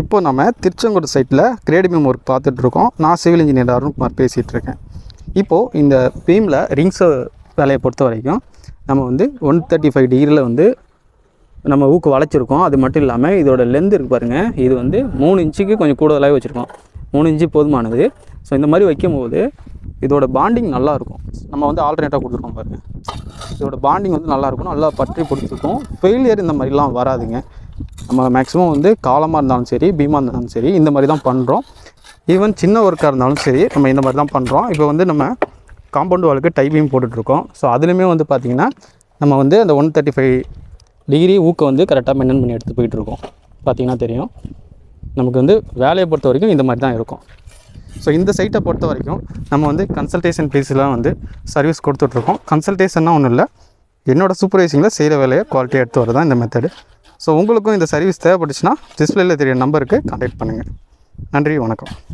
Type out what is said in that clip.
இப்போ நம்ம திருச்செங்கோடு சைட்டில் கிரேடிமியம் ஒர்க் பார்த்துட்ருக்கோம் நான் சிவில் இன்ஜினியர் அருண்குமார் பேசிகிட்டு இருக்கேன் இப்போது இந்த பீமில் ரிங்ஸு வேலையை பொறுத்த வரைக்கும் நம்ம வந்து ஒன் தேர்ட்டி ஃபைவ் டிகிரியில் வந்து நம்ம ஊக்கு வளைச்சிருக்கோம். அது மட்டும் இல்லாமல் இதோட லென்த் இருக்குது பாருங்கள் இது வந்து மூணு இன்ச்சுக்கு கொஞ்சம் கூடுதலாகவே வச்சுருக்கோம். மூணு இன்ச்சு போதுமானது. ஸோ இந்த மாதிரி வைக்கும்போது இதோட பாண்டிங் நல்லாயிருக்கும் நம்ம வந்து ஆல்டர்னேட்டாக கொடுத்துருக்கோம் பாருங்கள் இதோட பாண்டிங் வந்து நல்லாயிருக்கும் நல்லா பற்றி பிடிச்சிருக்கும். ஃபெயிலியர் இந்த மாதிரிலாம் வராதுங்க. நம்ம மேக்ஸிமம் வந்து காலமாக இருந்தாலும் சரி பீமாக இருந்தாலும் சரி இந்த மாதிரி தான் பண்ணுறோம் ஈவன் சின்ன ஒர்க்காக இருந்தாலும் சரி நம்ம இந்த மாதிரி தான் பண்ணுறோம் இப்போ வந்து நம்ம காம்பவுண்ட் வாலுக்கு டை போட்டுட்ருக்கோம். ஸோ அதுலேயுமே வந்து பார்த்திங்கன்னா நம்ம வந்து அந்த ஒன் தேர்ட்டி ஃபைவ் டிகிரி ஊக்க வந்து கரெக்டாக மெயின்டைன் பண்ணி எடுத்து போயிட்டுருக்கோம் பார்த்தீங்கன்னா தெரியும். நமக்கு வந்து வேலையை பொறுத்த வரைக்கும் இந்த மாதிரி தான் இருக்கும். ஸோ இந்த சைட்டை பொறுத்த வரைக்கும் நம்ம வந்து கன்சல்டேஷன் ஃபீஸ்லாம் வந்து சர்வீஸ் கொடுத்துட்ருக்கோம். கன்சல்டேஷன்னா ஒன்றும் இல்லை என்னோடய சூப்பர்வைசிங்கில் செய்கிற வேலையை குவாலிட்டியாக எடுத்து வரதான் இந்த மெத்தடு ஸோ உங்களுக்கும் இந்த சர்வீஸ் தேவைப்பட்டுச்சுன்னா டிஸ்பிளேல தெரிய நம்பருக்கு கான்டாக்ட் பண்ணுங்கள் நன்றி வணக்கம்.